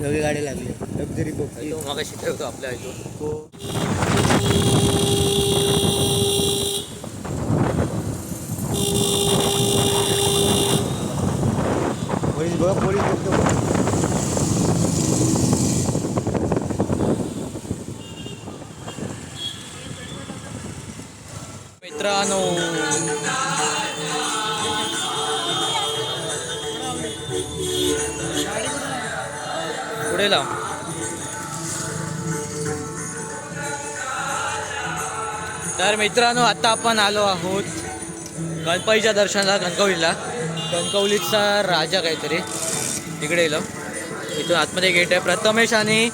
नवी गाडी लागली. लक्झरी तो मग शिकवतो आपल्या इथून बघा पोलीस मित्रांनो पुढे लाव तर मित्रांनो आता आपण आलो आहोत गणपतीच्या दर्शनाला कणकवलीला कणकवलीचा राजा काहीतरी तिकडे गेलो. इथून आतमध्ये गेट आहे. प्रथमेश आणि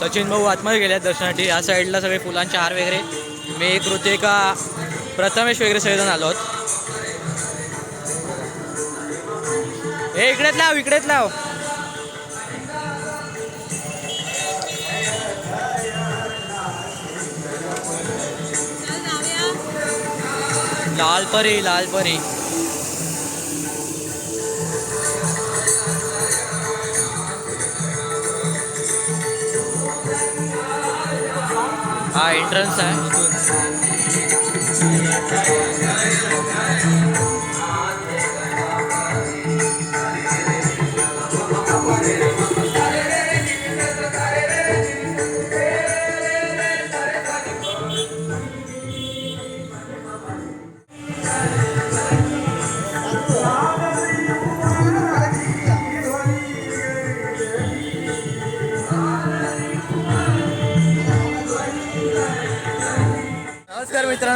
सचिन भाऊ आतमध्ये गेले आहेत दर्शनासाठी. या साईडला सगळे फुलांचे हार वगैरे. मी कृतिका प्रथमेश वगैरे सगळेजण आलो आहोत. हे इकडेच लाव इकडेच लाव. लाल परी लाल परी। हा एंट्रन्स आहे इथून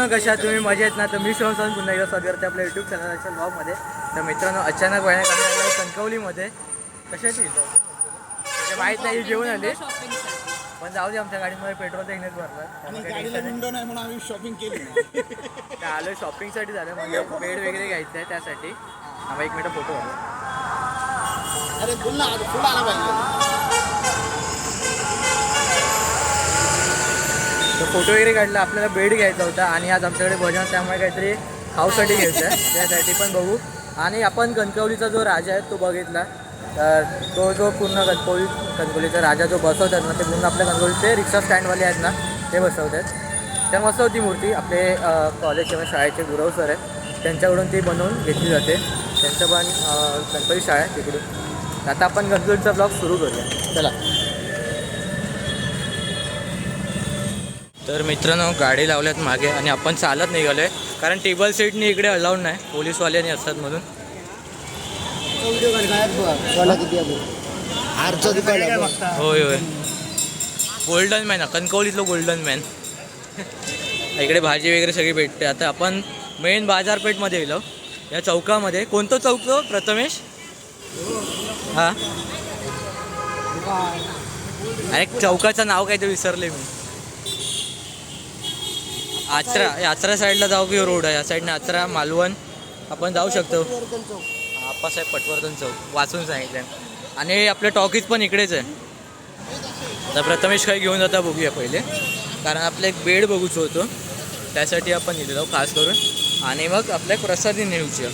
मित्रांनो कशा तुम्ही मजेत ना? तर मी शिवम सावंत पुन्हा एकदा स्वागत करते आपल्या युट्यूब चॅनलच्या ब्लॉगमध्ये तर मित्रांनो अचानक आम्ही आलो कणकवलीमध्ये. कशाची म्हणजे माहीत नाही जेवण आले. पण जाऊ दे आमच्या गाडीमध्ये पेट्रोल इनेच भरला. आम्ही शॉपिंग केली. आलो शॉपिंगसाठी झालं म्हणजे बेड वगैरे घ्यायचं आहे त्यासाठी. आम्हाला एक मिनिट फोटो अरे बोल ना आला पाहिजे. तर फोटो वगैरे काढला आपल्याला बेड घ्यायचा होता आणि आज आमच्याकडे भजन त्यामुळे काहीतरी खाऊसाठी घ्यायचं आहे. त्यासाठी पण बघू. आणि आपण कणकवलीचा जो राजा आहे तो बघितला. तर तो जो पूर्ण कणकवली कणकवलीचा राजा जो बसवतात ना ते पूर्ण आपल्या कणकवलीचे रिक्षा स्टँडवाले आहेत ना ते बसवतात. तर मस्त होती मूर्ती आपले कॉलेज किंवा शाळेचे गुरव सर आहेत. त्यांच्याकडून ती बनवून घेतली जाते. त्यांचं पण गणपती शाळा आहे तिकडून आता आपण गणपतीचा ब्लॉग सुरू करूया. चला. तर मित्रांनो गाडी लावल्यात मागे आणि आपण चालत निघालो आहे कारण टेबल सीटनी इकडे अलाउड नाही. पोलीसवाल्याने असतात म्हणून. होय होय. गोल्डन मॅन कणकवलीतलं गोल्डन मॅन इकडे भाजी वगैरे सगळी भेटते. आता आपण मेन बाजारपेठमध्ये गेलो. या चौकामध्ये. कोणतं चौक तो प्रथमेश? हा. अरे चौकाचं नाव काय ते विसरले मी. आचरा यात्रा साईडला जाऊ की रोड आहे? या साईडने आचरा मालवण. आपण जाऊ शकतो. आप्पासाहेब पटवर्धन चौक. वाचून सांगितलं. आणि आपलं टॉकीज पण इकडेच आहे. तर प्रथमेश काही घेऊन जाता बघूया पहिले. कारण आपलं एक बेड बघूच होतं. त्यासाठी आपण इथे जाऊ खास करून. आणि मग आपल्या प्रसादी नेऊची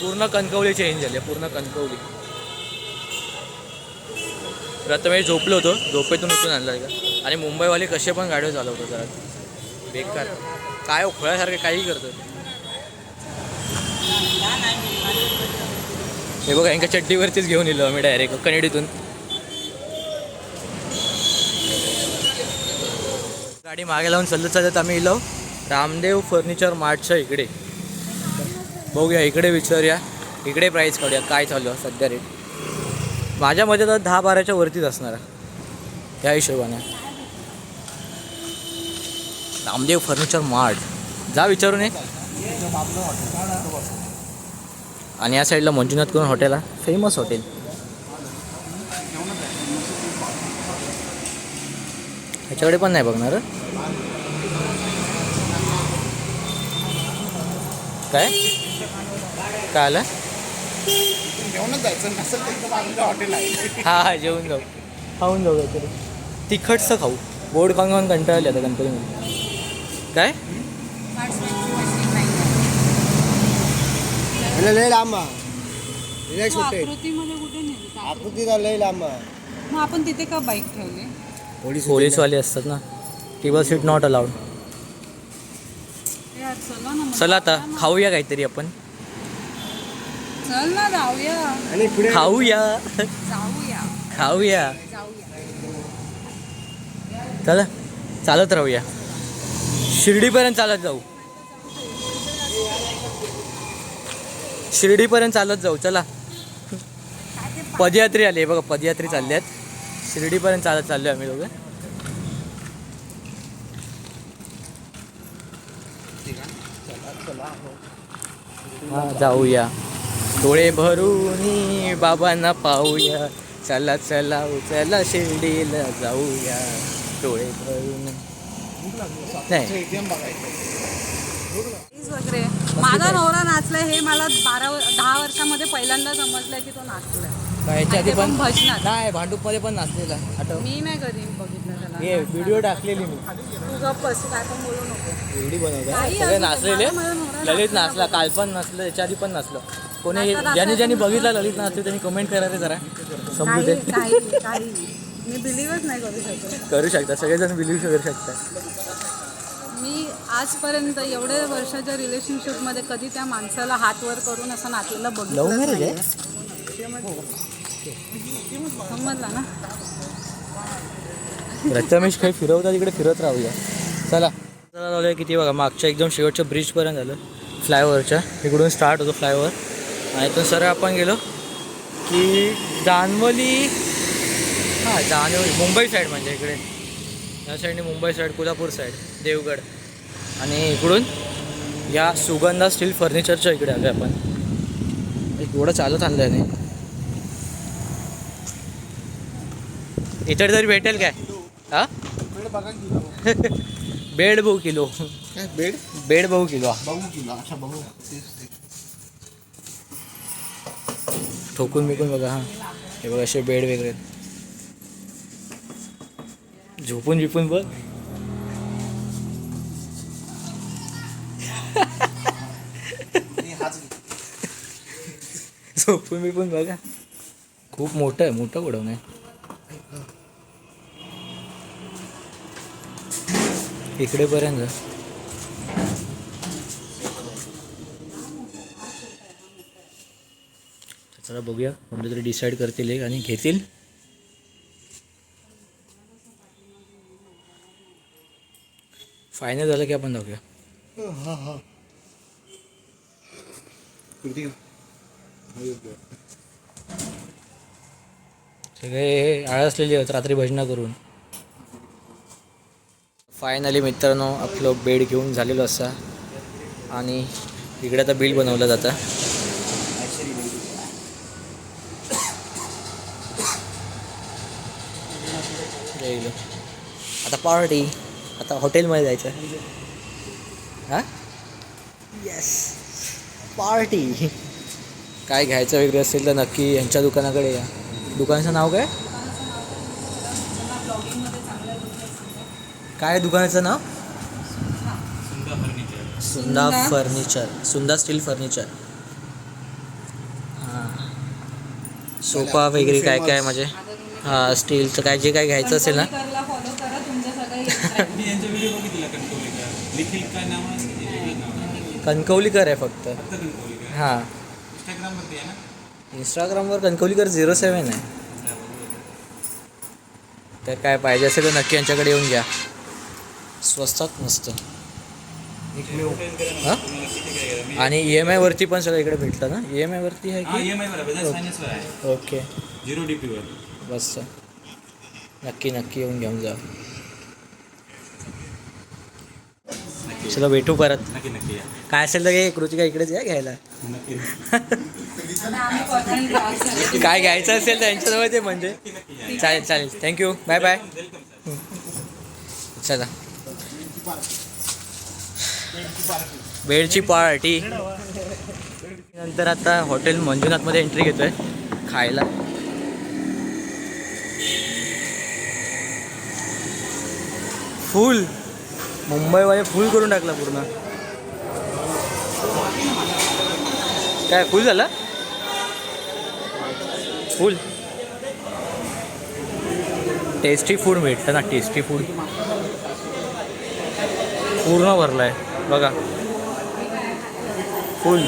पूर्ण कणकवली चेंज झाली पूर्ण कणकवली. तर तर मी झोपलो होतो. झोपेतून उठून आणलं का आणि मुंबईवाले कसे पण गाड्या चालवतो जरा बेकार. काय खोळ्यासारखे काही करतो. हे बघा यांच्या चड्डीवरतीच घेऊन येलो आम्ही डायरेक्ट कनेडीतून गाडी मागे लावून चालत चालत आम्ही इलो रामदेव फर्निचर मार्टच्या इकडे. बघूया इकडे विचारूया. इकडे प्राईस काढूया. काय चालू आहे सध्या रेट माझ्या मते तर दहा बाराच्या वरतीच असणार त्या हिशोबाने. Ramdev furniture mart. जा विचारून ये. आणि या साईडला मंजुनाथ करून हॉटेल आहे? Famous hotel. ह्याच्याकडे पण नाही बघणार काय? काय आलं? जेवणच जायचं नसेल तर इथं बाजूला हॉटेल आहे. हा हा जेवून जाऊ. खाऊन जाऊ काहीतरी. तिखटचं खाऊ. गोड खाऊन खाऊन कंटाळले आता गणपतीमध्ये काय? लय लांब आहे. लय छोटे आकृतीमध्ये कुठे नेलं आकृतीचा लय लांब आहे. मग आपण तिथे का बाईक ठेवली? पोलीस पोलीसवाले असतात ना. टेबल सीट नॉट अलाउड चला ना मग. चला आता. खाऊया काहीतरी आपण. चल ना जाऊया. आणि पुढे खाऊया. जाऊया. खाऊया. जाऊया. चला चालत राहूया. शिर्डीपर्यंत चालत जाऊ. शिर्डीपर्यंत चालत जाऊ चला. पदयात्री आली आहे बघा पदयात्री चालली आहेत शिर्डीपर्यंत चालत चाललो आम्ही दोघं. हा जाऊया. डोळे भरून बाबांना पाहूया. चला चला चला शिर्डीला जाऊया. डोळे भरून. नाही. वगैरे. माझा नवरा नाचलाय हे मला बारा दहा वर्षामध्ये पहिल्यांदा समजलंय की तो नाचलाय. पण भजनात. नाही भांडूपमध्ये पण नाचलेला आठव. मी नाही कधी बघितलं हे त्याला व्हिडिओ टाकलेली मी. तू गप्प बस, तू काय पण बोलू नको. व्हिडिओ बनवला सगळे नाचलेले. ललित नाचला काल पण नसलं त्याच्या आधी पण नसलं कोणी ज्यांनी ज्यांनी. बघितला ललित नाचले त्यांनी कमेंट करायला जरा. समजू काही दे. काही काही मी बिलीव्हच नाही करू शकत. करू शकता सगळेजण बिलीव्ह करू शकतात मी आजपर्यंत एवढ्या वर्षाच्या रिलेशनशिपमध्ये कधी त्या माणसाला हात वर करून असं नाचलेलं लव्ह बघितलं समजला ना? रमेश काही फिरवता तिकडे फिरत राहूया चला. चला झालं किती बघा मागच्या एकदम शेवटच्या ब्रिजपर्यंत आलं फ्लायओव्हरच्या इकडून स्टार्ट होतो फ्लायओव्हर आणि इथून सरळ आपण गेलो की जानवली हां जानवली मुंबई साईड म्हणजे इकडे. या साईडने मुंबई साईड कोल्हापूर साईड देवगड. आणि इकडून या सुगंधा स्टील फर्निचरच्या इकडे आलो आपण. एवढं चालत आणलं आहे इतर तरी भेटेल काय? हा? बेड बघा किलो बेड बहु किलो. काय बेड? बेड बहु किलो. बघू किलो अच्छा ते ठोकून बिकून बघा हां. हे बघा असे बेड वेगळे आहेत. झोपून बिपून बघ. झोपून बिपून बघा. खूप मोठं आहे मोठं गोडाऊन आहे. इकडे चला बघूया. कोणते तरी डिसाईड करतील एक आणि घेतील. फायनल झालं की आपण जाऊया. सगळे आळसलेले आहेत रात्री भजना करून. फायनली मित्रांनो आपलं बेड घेऊन झालेलं असा. आणि इकडे आता बिल बनवलं जातं गेलो. आता पार्टी आता हॉटेलमध्ये जायचं हां? येस पार्टी काय घ्यायचं वगैरे असेल तर नक्की यांच्या दुकानाकडे या. दुकानाचं नाव काय? काय दुकानाचं नाव? Sunda furniture. Sunda steel furniture. हां. सोफा वगैरे काय काय म्हणजे? हां स्टीलचं काय जे काय घ्यायचं असेल ना फॉलो करा तुमच्या सगळ्या मी यांचा व्हिडिओ बघितला कणकवलीकर निखिल काय नाव आहे? कणकवलीकर आहे फक्त. हां. इंस्टाग्रामवरती आहे ना? इंस्टाग्रामवर कणकवलीकर झिरो सेवन आहे. तर काय पाहिजे असेल तर नक्की यांच्याकडे येऊन घ्या. स्वस्तात मस्त. आणि ई एम आयवरती पण सगळं इकडे भेटतं ना? ई एम आयवरती आहे की? आहे. ओके. झिरो डी पीवर बस. नक्की नक्की येऊन घेऊन जा. चलो भेटू परत. नक्की नक्की या. काय असेल तर हे कृतिका इकडेच या घ्यायला. नक्की काय घ्यायचं असेल तर यांच्याजवळ ते म्हणजे. चालेल चालेल. थँक्यू बाय बाय चला. बेडची पार्टी. नंतर आता हॉटेल मंजुनाथमध्ये एंट्री घेतोय. खायला. फुल. मुंबईवाले फुल करून टाकला पूर्ण. काय फुल झाला? फुल टेस्टी फूड भेटतं ना टेस्टी फूड पूर्ण भरलं आहे बघा. फुल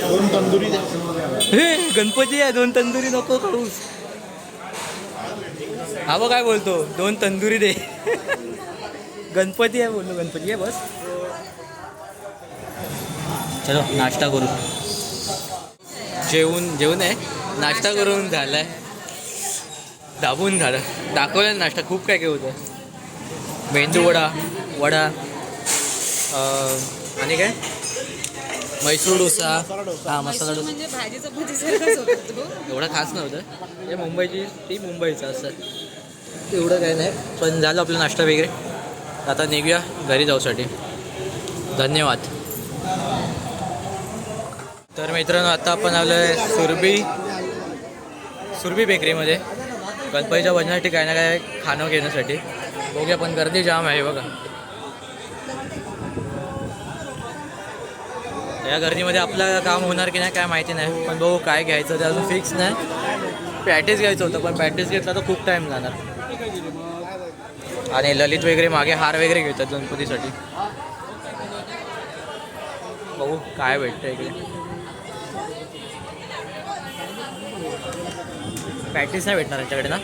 दोन तंदुरी हे गणपती आहे दोन तंदुरी नको खाऊस. हा बघ काय बोलतो दोन तंदुरी दे. गणपती आहे बोललो गणपती आहे बस. चलो नाश्ता करू. जेवून जेवण आहे? नाश्ता करून झालाय. दाबून झालं. दाखवलं नाश्ता खूप काय काय होतं. मेंदू वडा वडा अं, आणि काय? मैसूर डोसा. हा मसाला डोसा. म्हणजे एवढं खास नव्हतं. हे मुंबईची ती मुंबईचं असतं एवढं काही नाही. पण झालं आपला नाश्ता वगैरे. आता निघूया घरी जाऊसाठी. धन्यवाद. तर मित्रांनो आता आपण आलो आहे सुरभी. सुरभी बेकरीमध्ये गणपतीच्या वजनासाठी काही ना काय खाणं घेण्यासाठी. बघूया पण गर्दी जाम आहे बघा. या गर्दीमध्ये आपलं काम होणार की नाही काय माहिती नाही. पण बघू काय घ्यायचं ते अजून फिक्स नाही. पॅटीस घ्यायचं होतं पण पॅटीस घेतला तर खूप टाईम जाणार. आणि ललित वगैरे मागे हार वगैरे घेतात गणपतीसाठी. बघू काय भेटतं इकडे. पॅटीस नाही भेटणार यांच्याकडे ना?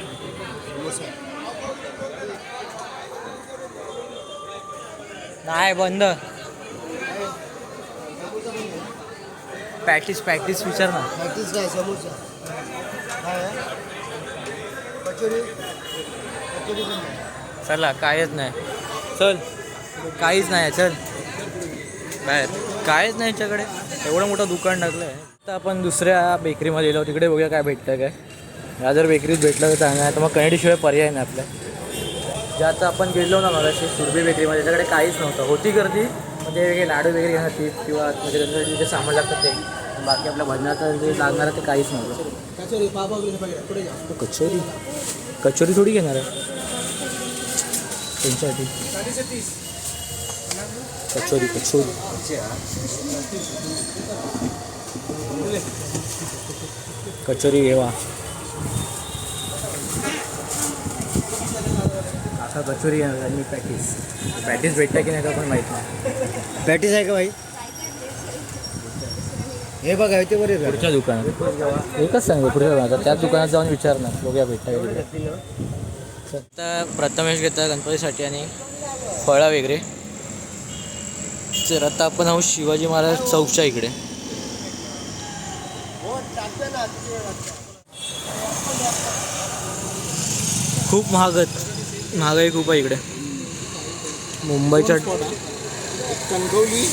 नाही बंद. पॅटीस पॅटीस विचार ना पॅटीस काय समोसा कचोरी कचोरी पण नाही. चला कायच नाही. चल. काहीच नाही चल. बाहेर. काहीच नाही याच्याकडे. एवढं मोठं दुकान टाकलं आहे तर आपण दुसऱ्या बेकरीमध्ये गेलो. तिकडे बघूया काय भेटतं काय. या जर बेकरीत भेटलं तर चांगलं आहे. तर मग कनेडीशिवाय पर्याय नाही आपल्या ज्याचं आपण गेलो ना मगाशी सुरभी बेकरीमध्ये त्याच्याकडे काहीच नव्हतं. होती गर्दी म्हणजे वेगळे लाडू वगैरे घेणार ती किंवा म्हणजे त्यांचं जे सामान लागतं ते. बाकी आपल्या भजनाचं जे लागणार आहे ते काहीच नव्हतं. कचोरी. कचोरी थोडी घेणार आहे. त्यांच्यासाठी. कचोरी कचोरी. कचोरी घेवा आता कचोरी आणि पॅटीस पॅटीस भेटतं की नाही का पण माहीत नाही. पॅटीस आहे का भाई? हे बघा ते बरे. पुढच्या दुकानात. एकच सांगतो पुढच्या दुकानात. त्याच दुकानात जाऊन विचारणार. बघूया भेटता. आता प्रथमेश घेतात गणपतीसाठी आणि फळं वगैरे. तर आता आपण आहोत शिवाजी महाराज चौकच्या इकडे. खूप महागत महागाई खूप आहे इकडे. मुंबईच्या कणकवली.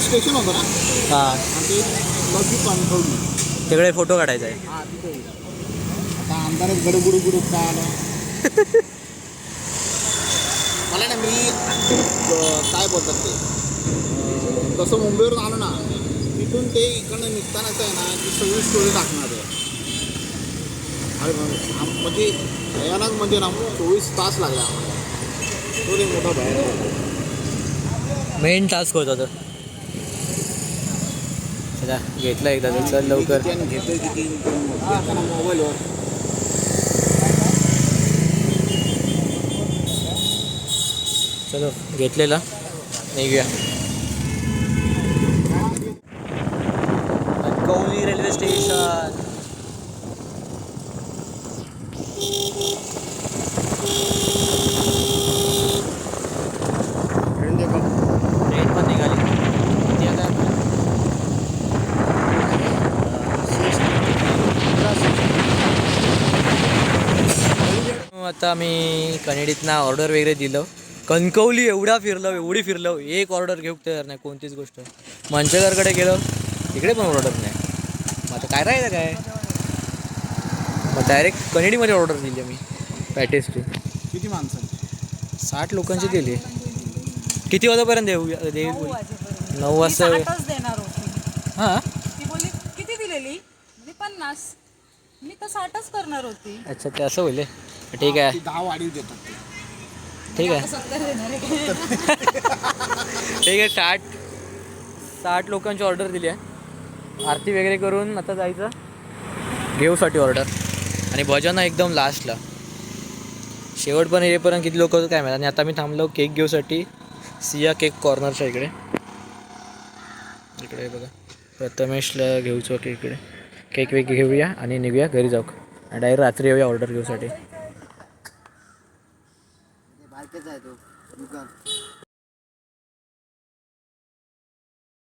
स्टेशन होतं ना? हां. तिकडे फोटो काढायचा आहे. हा आता गडबुड काय आलं? मला ना मी काय बोलतात ते? तसं मुंबईवरून आलो ना तिथून ते इकडनं निघतानाच आहे ना ती सगळी स्टोरी टाकणार आहे. अरे म्हणजे भयानक म्हणजे ना चोवीस तास लागले तो एक मोठा भयानक मेन टास्क होता तर चला घेतला एकदा चल लवकर. घेतोय किती? मोबाईलवर चलो घेतलेला. निघूया. कौली रेल्वे स्टेशन. ट्रेन पण निघाली. किती आता? आता आम्ही कनेडीतना ऑर्डर वगैरे दिलं. कणकवली एवढा फिरलो एवढी फिरलो एक ऑर्डर घेऊ तयार नाही कोणतीच गोष्ट. मंचेकरकडे गेलो तिकडे पण ऑर्डर नाही. मग आता काय राहिलं काय? मग डायरेक्ट कनेडीमध्ये ऑर्डर दिली मी पॅटेसची किती माणसं? साठ लोकांची दिली किती वाजेपर्यंत देऊ देऊ नऊ वाजता साठच देणार होती. हां? ती बोलली किती दिलेली? मी पन्नास. मी तर साठच करणार होती. अच्छा ते असं होईल. ठीक आहे. दहा वाढीव देतात ठीक आहे. ठीक आहे साठ साठ लोकांची ऑर्डर दिली आहे. आरती वगैरे करून आता जायचं. घेऊसाठी ऑर्डर आणि भजन एकदम लास्टला शेवट पण येईपर्यंत किती लोक काय माहिती. आणि आता मी थांबलो केक घेऊसाठी. सिया केक कॉर्नरच्या इकडे. इकडे बघा. प्रथमेशला घेऊचो केक इकडे. केक वेक घेऊया आणि निघूया घरी जाऊ डायरेक्ट रात्री येऊया ऑर्डर घेऊसाठी. बारकेच आहे तो दुकान